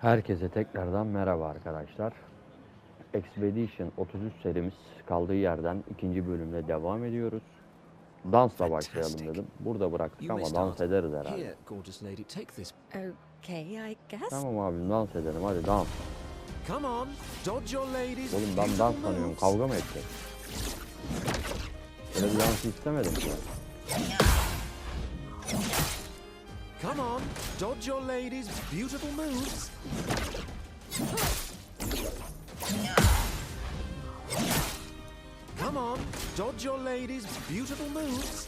Herkese tekrardan merhaba arkadaşlar. Expedition 33 serimiz kaldığı yerden ikinci bölümle devam ediyoruz. Dansla başlayalım dedim. Burada bıraktık ama dans ederiz herhalde. Okay, I guess. Tamam abim dans edelim hadi dans. Come on, dodge your ladies. Oğlum ben dans sanıyorum kavga mı edeceğiz? Böyle bir dans istemedim ki. Come on, dodge your lady's Beautiful moves. Come on, dodge your lady's Beautiful moves.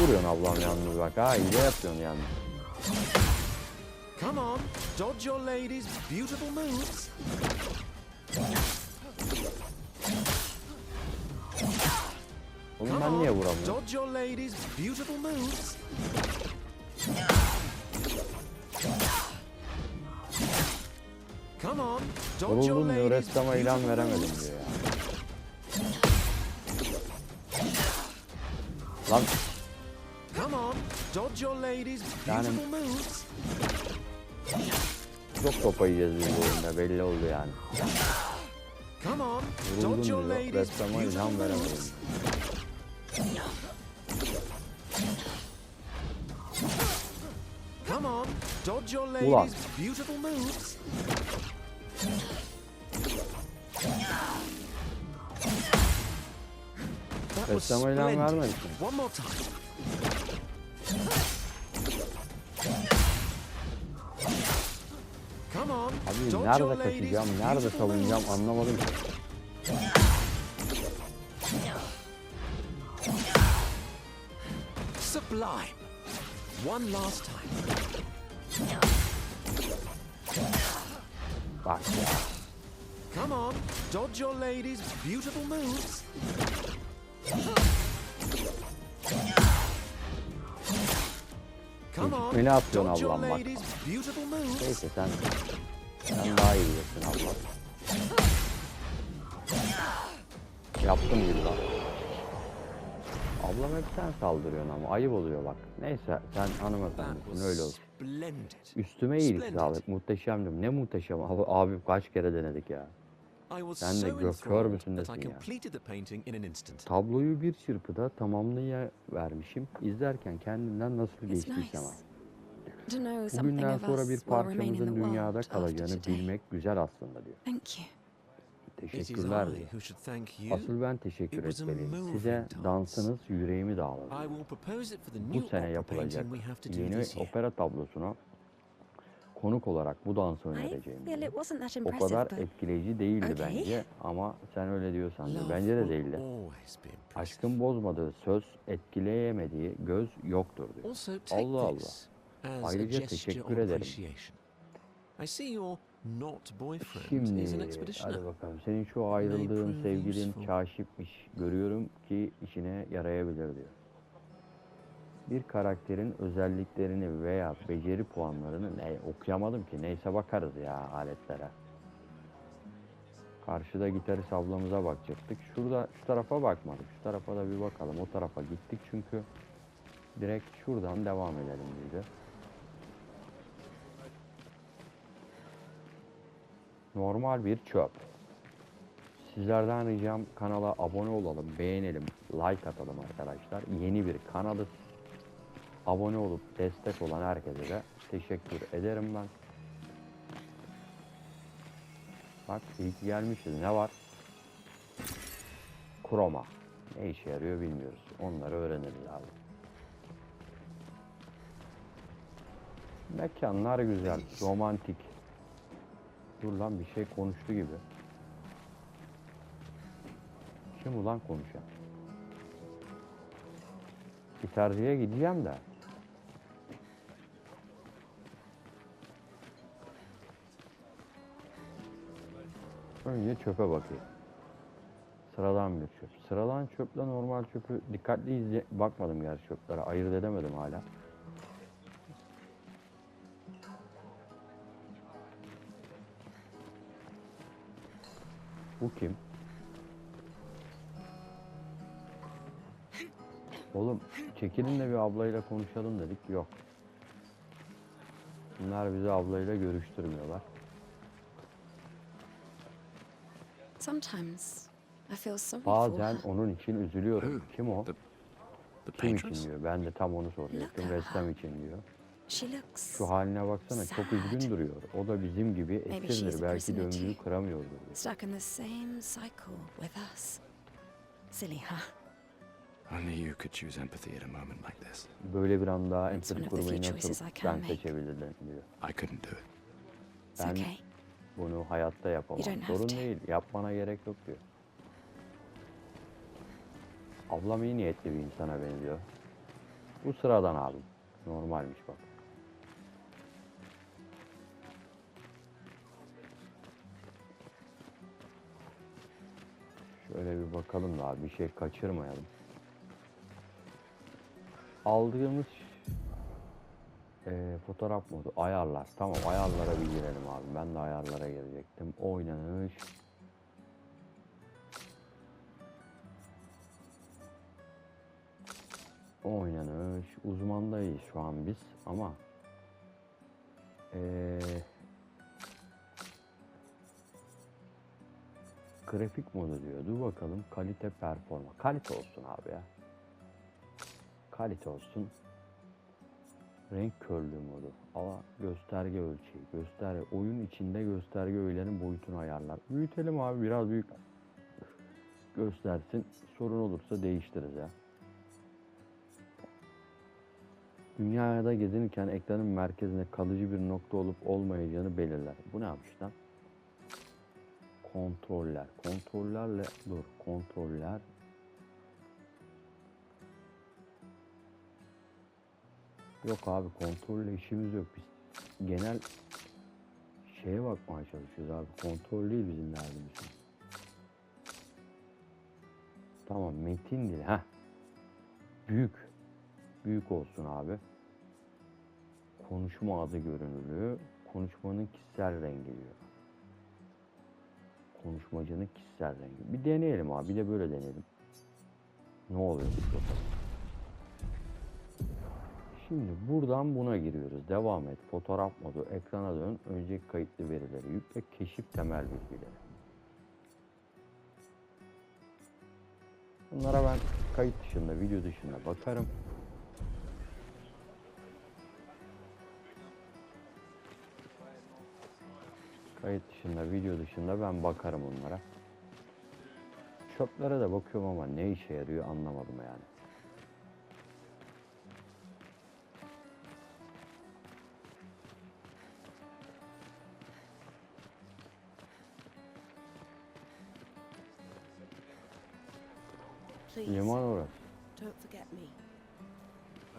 Vuruyorsun ablam yalnız bak ha iyi de yapıyorsun yalnız. Come on, dodge your lady's Beautiful moves. Oğlum Come ben niye on, vuramıyorum? Dodge your ladies. Beautiful moves. Vuruldum diyor ressama ilan veremedim diyor ya. Lan Come on, dodge your ladies. Yani- çok topa yiyeceğiz biz bu oyunda belli oldu yani. Come on, Vuruldum dodge your diyor ressama ilham veremedim. Dodge your. Ulan. Beautiful moves. That was splendid. One more time. Come on, Abi dodge nerede kaçacağım, nerede savunacağım anlamadım ki. Sublime. One last time. Bak ya. Come on, dodge your ladies. Beautiful moves. Atıyorsun dodge your ablam bak. Neyse sen, sen daha iyi bilirsin abla. Yaptım gibi lan. Ablam hep sen saldırıyorsun ama ayıp oluyor bak. Neyse sen hanımefendisin öyle olsun. Üstüme iyilik sağlık muhteşemdim. Ne muhteşem abi, abim kaç kere denedik ya. I was Sen de so gö- kör enthralled müsün that I nesin ya? completed the painting in an instant. Tabloyu bir çırpıda tamamlayıvermişim. İzlerken kendimden nasıl It's geçtiysem. nice abi. to know something Bugünden sonra bir us will remain in the parçamızın dünyada world after kalacağını today. bilmek güzel aslında diyor. Thank you. It is Teşekkürler I diyor. who should thank you. Asıl ben teşekkür It was a etmeliyim. moving Size dansınız yüreğimi dağladı. I will propose it for the Bu sene yapılacak painting we have to do yeni this year. opera tablosuna konuk olarak bu dansı I önereceğim. O kadar etkileyici değildi Okay. bence ama sen öyle diyorsan diyor. Love Bence de değildi. Aşkın bozmadığı söz etkileyemediği göz yoktur diyor. Allah Allah. Ayrıca teşekkür ederim. Şimdi is an expeditioner. hadi bakalım. Senin şu ayrıldığın sevgilin useful. kaşifmiş. Görüyorum ki işine yarayabilir diyor. Bir karakterin özelliklerini veya beceri puanlarını ne okuyamadım ki. Neyse bakarız ya aletlere. Karşıda gitarist ablamıza bakacaktık. Şurada şu tarafa bakmadık. Şu tarafa da bir bakalım. O tarafa gittik çünkü direkt şuradan devam edelim dedi. Normal bir çöp. Sizlerden ricam kanala abone olalım, beğenelim, like atalım arkadaşlar. Yeni bir kanalız. Abone olup destek olan herkese de teşekkür ederim ben. Bak ki gelmişiz. Ne var? Kroma. Ne işe yarıyor bilmiyoruz. Onları öğreniriz abi. Mekanlar güzel, romantik. Dur lan bir şey konuştu gibi. Kim ulan konuşan? Gitarcıya gideceğim de. Önce çöpe bakayım. Sıradan bir çöp. Sıradan çöple normal çöpü dikkatli izle bakmadım gerçi çöplere. Ayırt edemedim hala. Bu kim? Oğlum çekilin de bir ablayla konuşalım dedik. Yok. Bunlar bizi ablayla görüştürmüyorlar. Sometimes I feel sorry Bazen onun için üzülüyorum. Kim o? Kim için diyor. Ben de tam onu. Look at Ressam için diyor. She looks Şu haline baksana çok üzgün Sad. duruyor. O da bizim gibi Maybe she's esirdir. Belki döngüyü kıramıyordur. stuck in the same cycle with us. Silly, huh? Only you could choose empathy at a moment like this. Böyle bir anda empati of the kurmayı few nasıl choices I can ben make. seçebilirdim diyor. I couldn't do it. It's Ben bunu hayatta yapamam. don't have Sorun to. değil. Yapmana gerek yok diyor. Ablam iyi niyetli bir insana benziyor. Bu sıradan abim. Normalmiş bak. Şöyle bir bakalım da abi bir şey kaçırmayalım. Aldığımız eee, fotoğraf modu ayarlar. Tamam ayarlara bir girelim abi. Ben de ayarlara girecektim. Oynanış. Oynanış. Uzmandayız şu an biz ama eee grafik modu diyor. Dur bakalım kalite performa. Kalite olsun abi ya. Kalite olsun. Renk körlüğü modu. Ama gösterge ölçeği. Gösterge. Oyun içinde gösterge öğelerinin boyutunu ayarlar. Büyütelim abi biraz büyük göstersin. Sorun olursa değiştiririz ya. Dünyada gezinirken ekranın merkezinde kalıcı bir nokta olup olmayacağını belirler. Bu ne yapmış lan? Kontroller. Kontrollerle dur. Kontroller. Yok abi kontrolle işimiz yok. Biz genel şeye bakmaya çalışıyoruz abi. Kontrol değil bizim derdimiz. Tamam metin dili. Heh. Büyük. Büyük olsun abi. Konuşma adı görünürlüğü. Konuşmanın kişisel rengi diyor. Konuşmacının kişisel rengi. Bir deneyelim abi. Bir de böyle deneyelim. Ne oluyor? Şimdi buradan buna giriyoruz. Devam et. Fotoğraf modu. Ekrana dön. Önceki kayıtlı verileri yükle. Keşif temel bilgileri. Bunlara ben kayıt dışında, video dışında bakarım. Kayıt dışında, video dışında ben bakarım onlara. Çöplere de bakıyorum ama ne işe yarıyor anlamadım yani. Please, Liman orası. don't forget me. I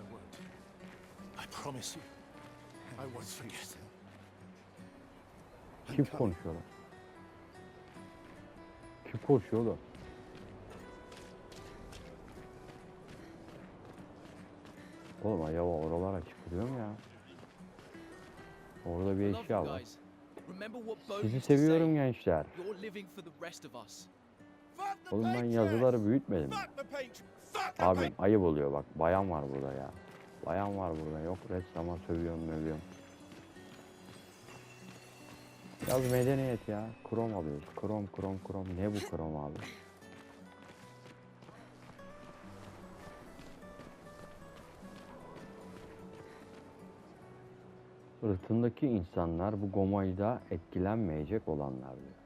won't. I promise you. I won't forget. Kim konuşuyor lan? Kim konuşuyor oğlum? Oğlum acaba oralara çıkılıyor mu ya? Orada bir eşya var. Sizi seviyorum gençler. Oğlum ben yazıları büyütmedim. Abim ayıp oluyor bak. Bayan var burada ya. Bayan var burada. Yok ressama sövüyorum mövüyorum. Biraz medeniyet ya. Krom alıyoruz. Krom krom krom. Ne bu krom abi? Irtındaki insanlar bu gomayda etkilenmeyecek olanlar diyor.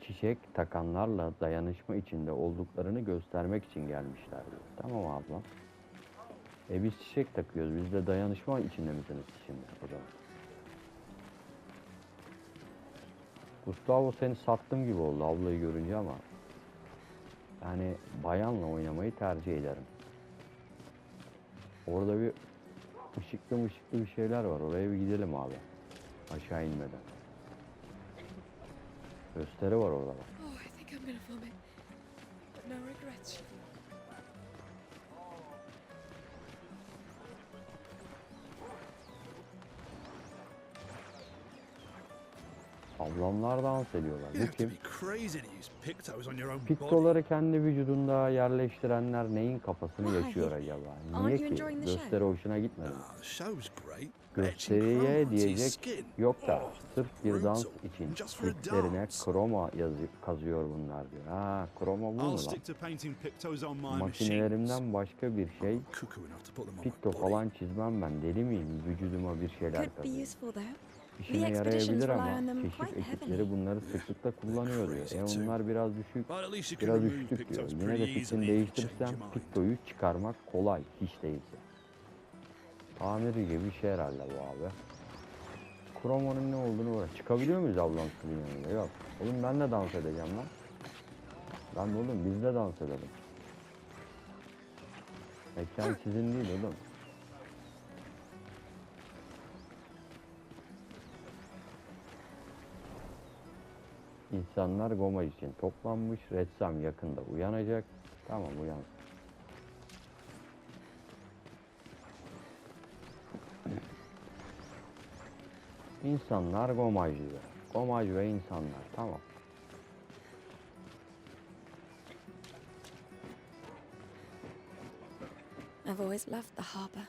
Çiçek takanlarla dayanışma içinde olduklarını göstermek için gelmişler diyor. Tamam ablam. E biz çiçek takıyoruz. Biz de dayanışma içinde misiniz şimdi o zaman? Gustavo seni sattım gibi oldu ablayı görünce ama yani bayanla oynamayı tercih ederim. Orada bir ışıklı mışıklı bir şeyler var. Oraya bir gidelim abi. Aşağı inmeden. Gösteri var orada. Oh, I think I'm gonna vomit. No regrets. Ablamlar dans ediyorlar. Bu kim? Piktoları kendi vücudunda yerleştirenler neyin kafasını yaşıyor acaba? Niye ki? Gösteri hoşuna gitmedi. Ah. Gösteriye diyecek yok da Oh, sırf bir dans için dance. kroma yazı kazıyor bunlar diyor. Ha kroma bu mu lan? Makinelerimden başka bir şey pikto falan çizmem ben deli miyim? Vücuduma bir şeyler kazıyor. İşine yarayabilir ama keşif ekipleri bunları sıklıkla kullanıyor diyor. E onlar biraz düşük, biraz üçlük diyor. Yine de fikrini değiştirsem piktoyu çıkarmak kolay hiç değilse. Tamiri gibi bir şey herhalde bu abi. Kromonun ne olduğunu uğraş. Çıkabiliyor muyuz ablam suyun yanında? Yok. Oğlum ben de dans edeceğim lan. Lan oğlum biz de dans edelim. Mekan sizin değil oğlum. İnsanlar Goma için toplanmış. Ressam yakında uyanacak. Tamam uyan. İnsanlar Gomajcı. Gomaj ve insanlar. Tamam. I've always loved the harbour.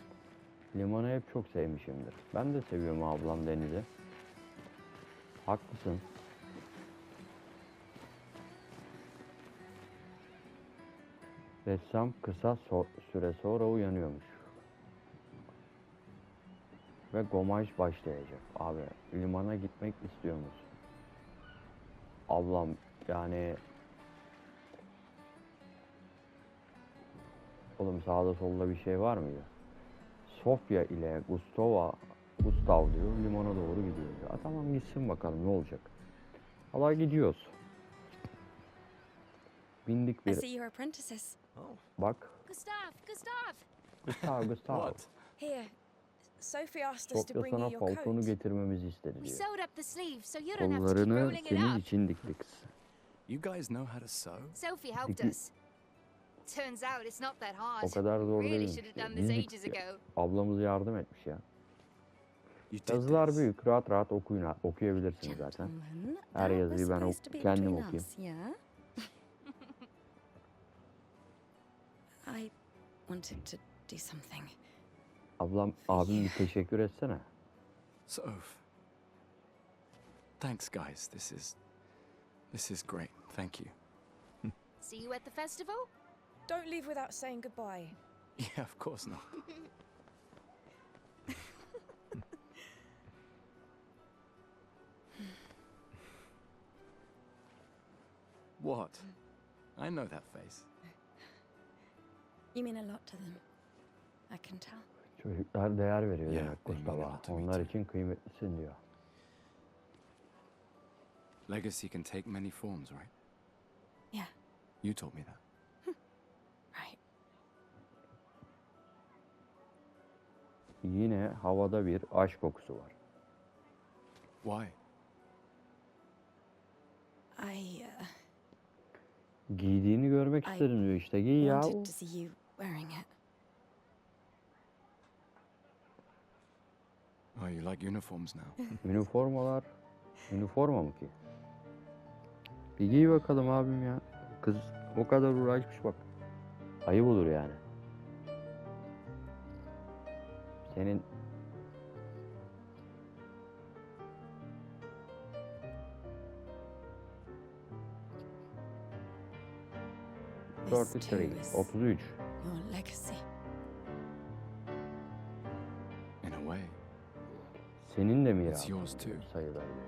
Limanı hep çok sevmişimdir. Ben de seviyorum ablam denizi. Haklısın. Ressam kısa so- süre sonra uyanıyormuş. Ve gomaj başlayacak. Abi limana gitmek istiyor musun? Ablam yani Oğlum sağda solda bir şey var mıydı? Sofya ile Gustava Gustav diyor limana doğru gidiyor. Ya tamam gitsin bakalım ne olacak. Allah gidiyoruz. Bindik bir. Bak. Gustav, Gustav! Gustav Gustav. What? Here, Sophie asked us to bring you your paltonu coat. getirmemizi istedi We diyor. sewed up the sleeve so you don't have to keep Kollarını rolling it senin up. için diktik. You guys know how to sew? Sophie helped us. Turns out it's not that hard. O kadar zor really değilmiş. should have done this Biz ages diktik ya. ago. Ablamız yardım etmiş ya. You did Yazılar this. büyük. Rahat rahat okuyun, okuyabilirsiniz zaten. Her yazıyı ben ok- kendim okuyayım. I wanted to do something. Ablam, abim bir teşekkür etsene. Soph. Thanks, guys. This is. This is great. Thank you. See you at the festival? Don't leave without saying goodbye. Yeah, of course not. what? I know that face. You mean a lot to them. I can tell. Çocuklar değer veriyor Yeah, demek they mean a Gustav'a. lot to me Onlar için kıymetlisin diyor. Legacy can take many forms, right? Yeah, You told me that. right. Yine havada bir aşk kokusu var. Why? I uh, Giydiğini görmek Ay, istedim diyor işte. Giy ya. wanted to see you wearing it. Oh, you like uniforms now? Üniformalar. Üniforma mı ki? Bir giy bakalım abim ya. Kız o kadar uğraşmış bak. Ayıp olur yani. Senin This 33, too is 33. your legacy. In a way. Senin de It's mirasın yours too. sayılır diyor.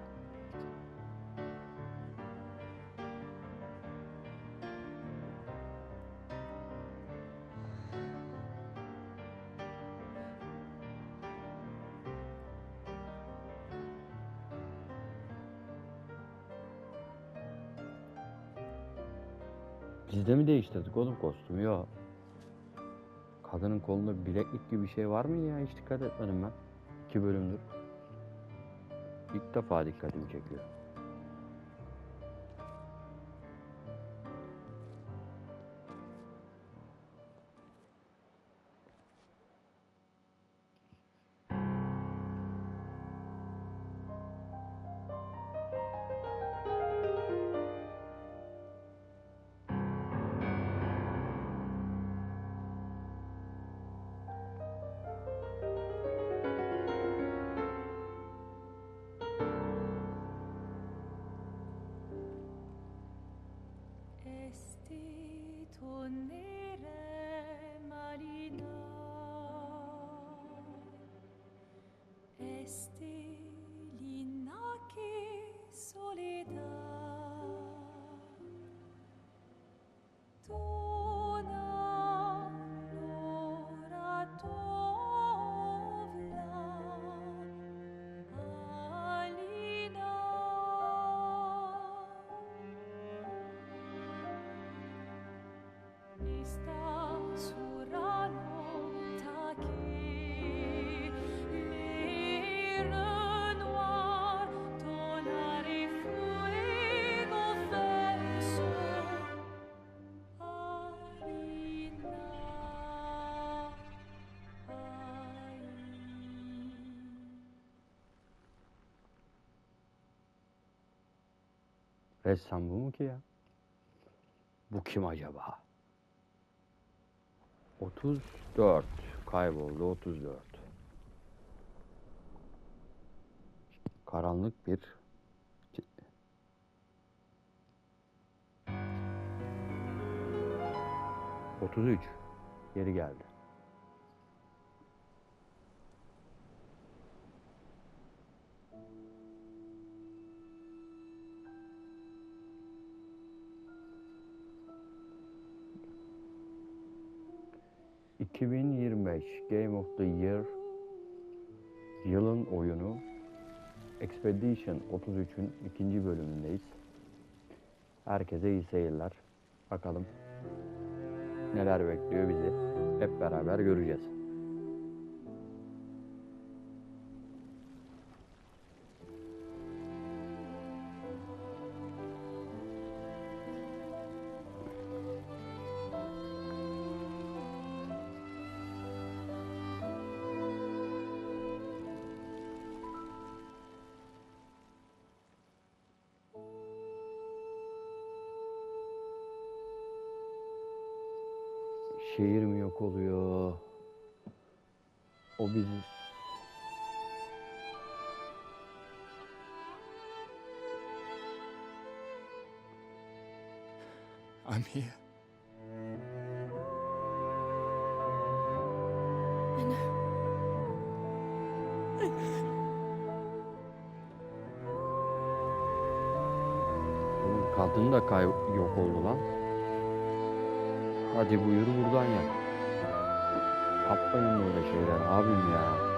Biz de mi değiştirdik oğlum kostümü? Yok. Kadının kolunda bileklik gibi bir şey var mı ya? Hiç dikkat etmedim ben. İki bölümdür. İlk defa dikkatimi çekiyor. Ressam bu mu ki ya? Bu kim acaba? 34 kayboldu 34. Karanlık bir Otuz üç. Geri geldi. ...2025 Game of the Year... ...yılın oyunu... ...Expedition 33'ün ikinci bölümündeyiz. Herkese iyi seyirler. Bakalım... ...neler bekliyor bizi... ...hep beraber göreceğiz. O bizi... I'm here. I know. Oğlum kadın da kay yok oldu lan. Hadi buyur buradan yap. Yapmayın böyle şeyler abim ya.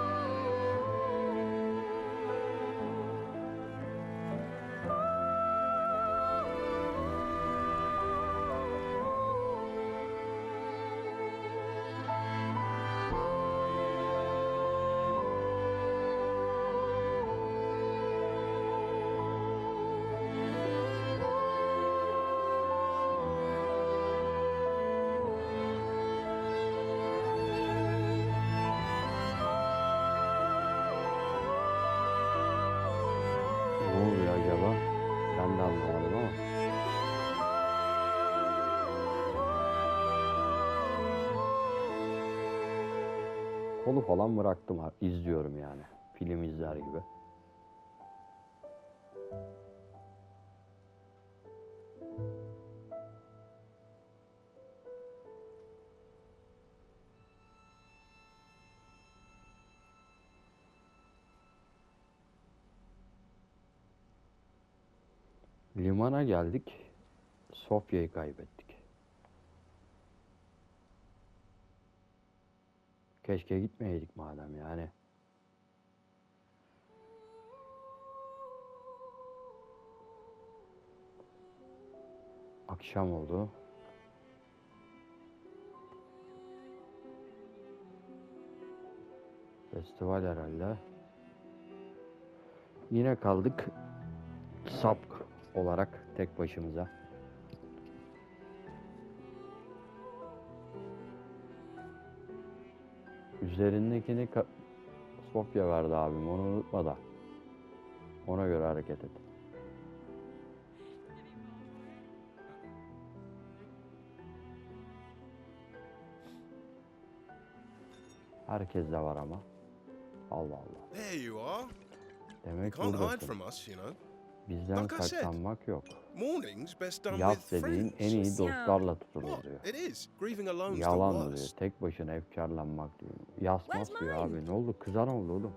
Kolu falan bıraktım izliyorum yani. Film izler gibi. Limana geldik. Sofya'yı kaybettik. Keşke gitmeyeydik madem yani. Akşam oldu. Festival herhalde. Yine kaldık sap olarak tek başımıza. Üzerindekini Sofya verdi abim onu unutma da. Ona göre hareket et. Herkes de var ama. Allah Allah. There you are. Demek buradasın. Bizden saklanmak yok. Yaz dediğin en iyi dostlarla tutulur diyor. Yalan diyor. Tek başına efkarlanmak diyor. Yasmaz diyor abi. Ne oldu? Kıza ne oldu oğlum?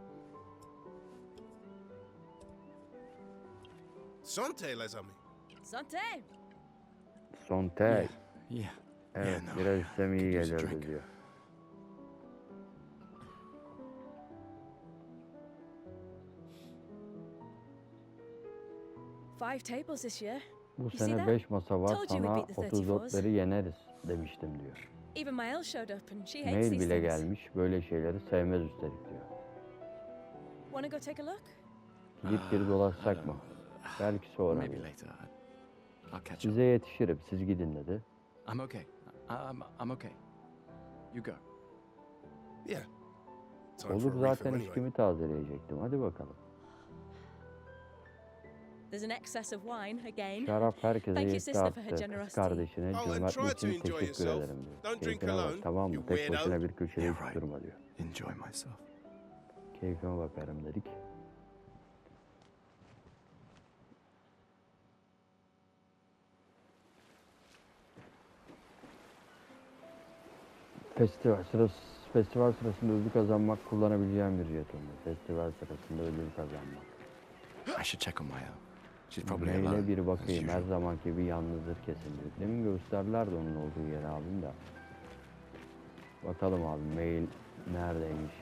Santé les amis. Santé. Santé. Evet, biraz üstem iyi diyor. Five tables this year. Bu see sene that? 5 masa var you sana beat the 34'leri yeneriz demiştim diyor. Even Mael showed up and she hates Mail bile gelmiş böyle şeyleri sevmez üstelik diyor. Wanna go take a look? Gidip geri dolaşsak mı? Belki sonra. Maybe later. I'll catch. Size yetişirim siz gidin dedi. I'm okay. I'm, I'm okay. You go. Yeah. Olur zaten içkimi tazeleyecektim. Hadi bakalım. There's an excess of wine again. Şarap herkese Thank you, sister, for her. Kız generosity. kardeşine Oh, and cömert try to için enjoy teşekkür yourself. ederim diyor. Don't drink Keyfine bak alone, tamam mı? you Tek weirdo. başına bir köşede Yeah, hiç right. durma diyor. Enjoy myself. Keyfime bakarım dedik. Festival sırası festival sırasında ödül kazanmak kullanabileceğim bir jetondu. Festival sırasında ödül kazanmak. I should check on. She's probably Maile bir bakayım. Her zamanki gibi yalnızdır kesin diyor. Demin gösterdiler de onun olduğu yeri abim de. Bakalım abi mail neredeymiş.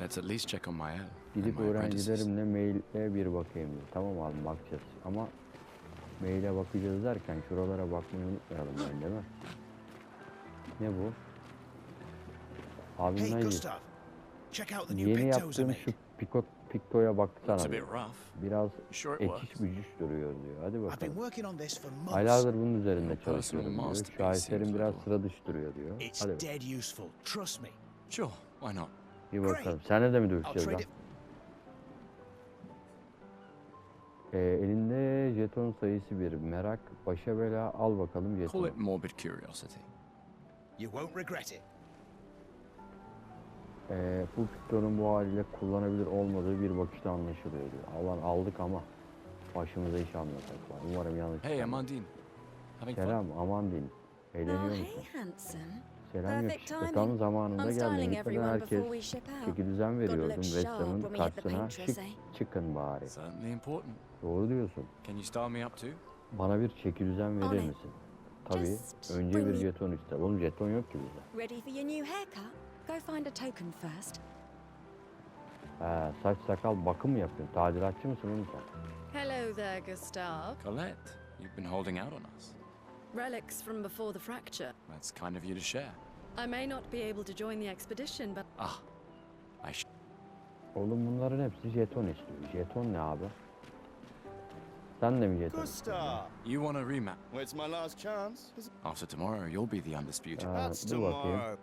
Let's at least check on and Gidip öğrencilerimle maile bir bakayım diyor. Tamam abi bakacağız ama maile bakacağız derken şuralara bakmayı unutmayalım ben değil mi? Ne bu? Abi Hey, ne Gustav. Check out the new Yeni yaptığım şu pikot, piktoya baksana. Biraz Sure it eciş works. bücüş duruyor diyor. Hadi I've been bakalım. working on this for months. Aylardır bunun üzerinde çalışıyorum diyor. Şaheserim biraz sıra dışı duruyor diyor. It's Hadi dead useful. Trust me. Sure, why not? bir Great. bakalım. Seninle de mi I'll dövüşeceğiz lan? trade it. Ee, elinde jeton sayısı bir. Merak, başa bela al bakalım Call jetonu. it morbid curiosity. You won't regret it. Ee, bu piktonun bu haliyle kullanabilir olmadığı bir bakışta anlaşılıyor diyor. Alan aldık ama başımıza iş almasak var. Umarım yanlış Hey. Amandine. Selam aman din. Eğleniyor Oh, musun? hey, handsome. Selam perfect yakışıklı. timing. Tam zamanında styling Gitmeden herkes çeki düzen veriyordum. Ressamın karşısına şık Jose. çıkın bari. Doğru diyorsun. Can you style me up too? Bana bir çeki düzen verir misin? Tabii. Önce bir jeton ister. Oğlum jeton yok ki bizde. Go find a token first. He, saç sakal bakım mı yapıyorsun? Tadilatçı mısın oğlum sen? Hello there, Gustav. Colette, you've been holding out on us. Relics from before the fracture. That's kind of you to share. I may not be able to join the expedition, but Ah, I sh- Oğlum bunların hepsi jeton istiyor. Jeton ne abi? Sen de mi jeton? Gustav! You want a rematch? Well, it's my last chance. After tomorrow, you'll be the undisputed. Ha, That's dur bakayım. tomorrow.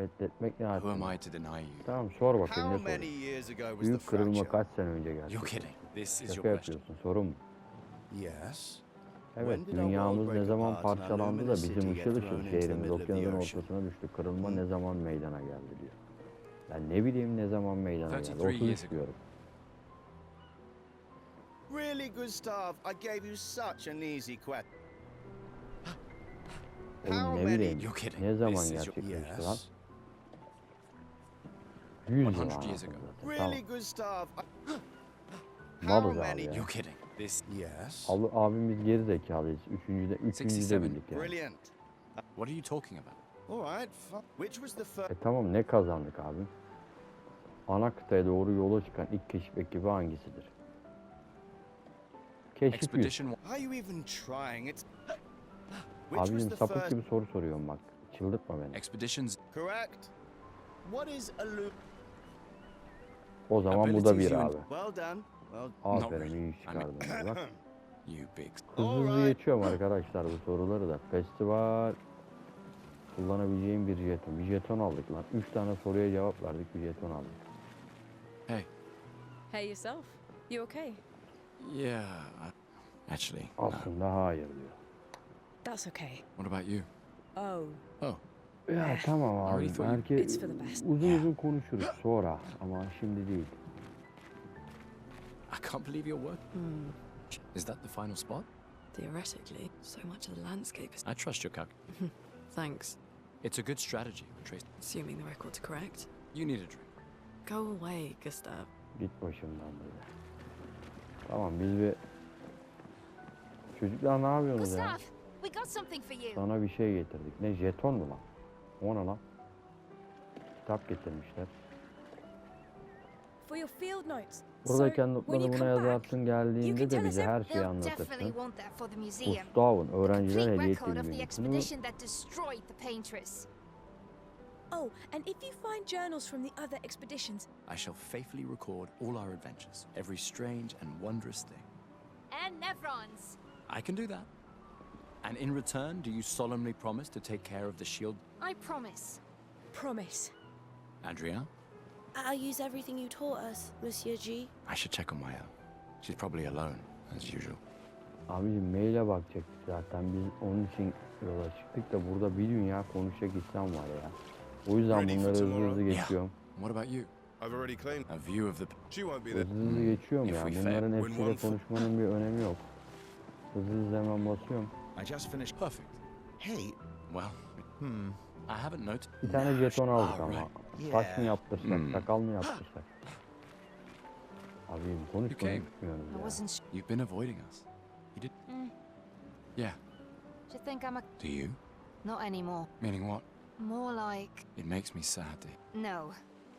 Reddetmek ne Who am hakkında? I to deny you? Tamam sor bakayım How ne many sorun? years ago was the Büyük kırılma fracture? kaç sene önce You're gerçekleşti? kidding. This is Şaka question. yapıyorsun sorun mu? Yes. Evet When did our dünyamız world ne break zaman apart and our parçalandı da luminous bizim city ışıl get ışıl thrown into the şehrimiz middle of the okyanusun ocean? ortasına düştü. Kırılma Hmm. ne zaman meydana geldi diyor. Ben ne bileyim ne zaman meydana geldi. 33 years 33 ago. diyorum. Really, Gustav? I gave you such an easy question. Oğlum How ne many- bileyim You're kidding. ne zaman This is your- gerçekleşti lan? Yes. 100 yıl 100 years anasını ago. satayım, Really? I- Malız How abi ya. You're kidding. This. Yes. Abi, abimiz geri zekalıyız. Üçüncüde, üçüncüde 67. bildik yani. Brilliant. What are you talking about? All right. fu- Which was the first? E tamam ne kazandık abi? Ana kıtaya doğru yola çıkan ilk keşif ekibi hangisidir? Keşif 100. Expedition. Are you even trying? It's. Which was Abicim the sapık first? gibi soru soruyorum bak. Çıldırtma beni. Expeditions. Correct. What is a loop? O zaman bu da bir abi. Well done. Well. Aferin iyi I iş mean- çıkardın. Bak hızlı hızlı geçiyorum arkadaşlar bu soruları da. Festival kullanabileceğim bir jeton. Bir jeton aldık lan. Üç tane soruya cevap verdik bir jeton aldık. Hey. Hey yourself. You okay? Yeah. Actually, no. Aslında hayır diyor. That's okay. What about you? Oh, Oh, Ya tamam already abi. best. uzun uzun konuşuruz sonra ama şimdi değil. I can't believe your work. hmm, Is that the final spot? theoretically, so much of the landscape is. I trust your calc. Thanks. It's a good strategy, Trace. Assuming the record's correct. You need a drink. Go away, Gustav. Git başımdan böyle. Tamam biz bir... Çocuklar ne yapıyorsunuz ya? Gustav, we got something for you. Sana bir şey getirdik. Ne jeton mu lan? O ne lan? Kitap getirmişler. For your field notes. Buradayken notları buna yazarsın geldiğinde de bize her şeyi anlatırsın. Gustav'ın öğrenciler hediye record of the ettiği Bunu expedition that destroyed the Paintress. Oh, and if you find journals from the other expeditions, I shall faithfully record all our adventures, every strange and wondrous thing. And Nevrons. I can do that. And in return, do you solemnly promise to take care of the shield, I promise. promise. Adrien? I'll use everything you taught us, Monsieur G. I should check on Maya. She's probably alone, as usual. Abicim maile bakacaktık zaten biz onun için yola çıktık da burada bir dünya konuşacak insan var ya. O yüzden Ready for bunları hızlı tomorrow? hızlı geçiyorum. What about you? I've already claimed. A view of the. She won't be there. Hızlı hızlı geçiyorum If ya. we fail, Bunların win hepsiyle one for- konuşmanın bir önemi yok. Hızlı hızlı hemen basıyorum. I just finished. Perfect. Hey, Well, hmm. I haven't noted. Bir tane jeton aldık ama. right. Saç mı Yeah. yaptırsak, Hmm. sakal mı yaptırsak? Abim konuşmayı Okay. bitmiyoruz I ya. wasn't sure. You've been avoiding us. You did. Mm. Yeah. Do you think I'm a. Do you? Not anymore. Meaning what? More like. It makes me sad. No.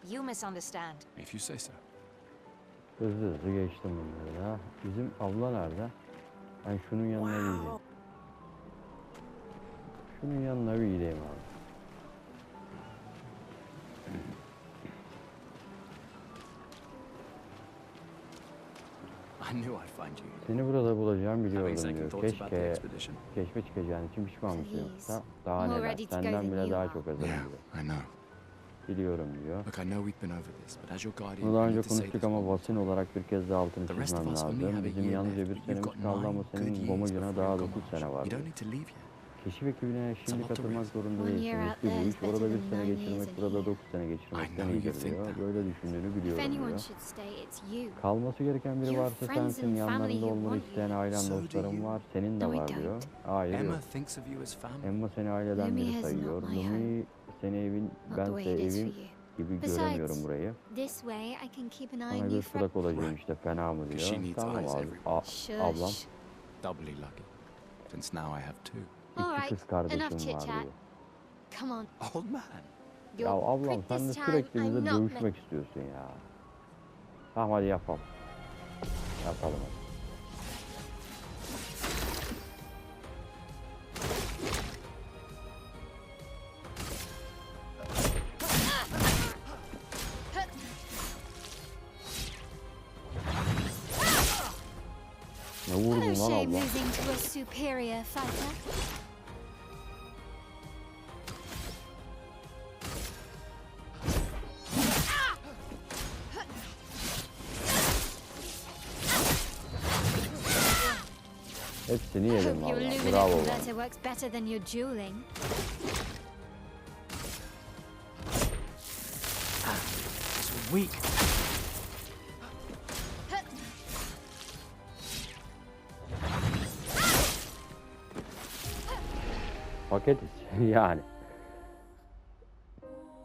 You misunderstand. If you say so. Hızlı hızlı geçtim bunları da. Bizim abla nerede? Ben şunun yanına gideyim. Şunun yanına bir gideyim abi. I knew I'd find you. Seni burada bulacağım biliyordum diyor. Keşke keşfe çıkacağın için pişman mısın yoksa daha neler? Senden bile you daha çok hazırım diyor. I know. Biliyorum diyor. Look, I know we've been over this, but as your guardian, Bunu daha I önce konuştuk ama time. olarak bir kez daha altını çizmem lazım. Bizim yalnızca bir senemiz kaldı ama senin before daha you go 9 sene var. Keşif ekibine şimdi katılmak zorunda One değilsin. year out Riskli bu there iş. Orada bir sene geçirmek, burada. 9 sene geçirmekten diyor. that. Böyle düşündüğünü If biliyorum diyor. Kalması gereken biri varsa friends sensin. and family Yanlarında olmanı want isteyen ailen, So do dostlarım you. var. Senin de var diyor. don't. Hayır Emma yok. thinks of you as family. Emma seni aileden biri has sayıyor. not my Lumi seni evin, bense way it is for evim you. gibi Besides, göremiyorum burayı. This way, I can keep an eye Sana on you göz kulak olacağım işte fena mı She diyor. needs Tamam eyes abi. ablam. Doubly lucky, since now I have two. All iki right, kız kardeşim enough var chit chat. diyor. Come on. Old man. You'll Ya ablam sen de sürekli I'm bize dövüşmek istiyorsun ya. Tamam hadi yapalım. Yapalım hadi. Abla? losing a superior fighter. Hepsini Hope yedim your valla. luminous Bravo bana. converter works better than your dueling. Ah, it's weak. Paketiz yani.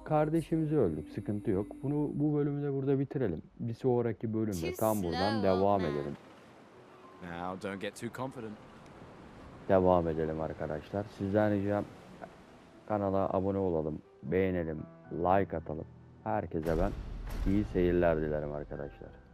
Kardeşimizi öldük sıkıntı yok. Bunu bu bölümü de burada bitirelim. Bir sonraki bölümde tam buradan devam edelim. Now, don't get too confident. Devam edelim arkadaşlar. Sizden ricam kanala abone olalım, beğenelim, like atalım. Herkese ben iyi seyirler dilerim arkadaşlar.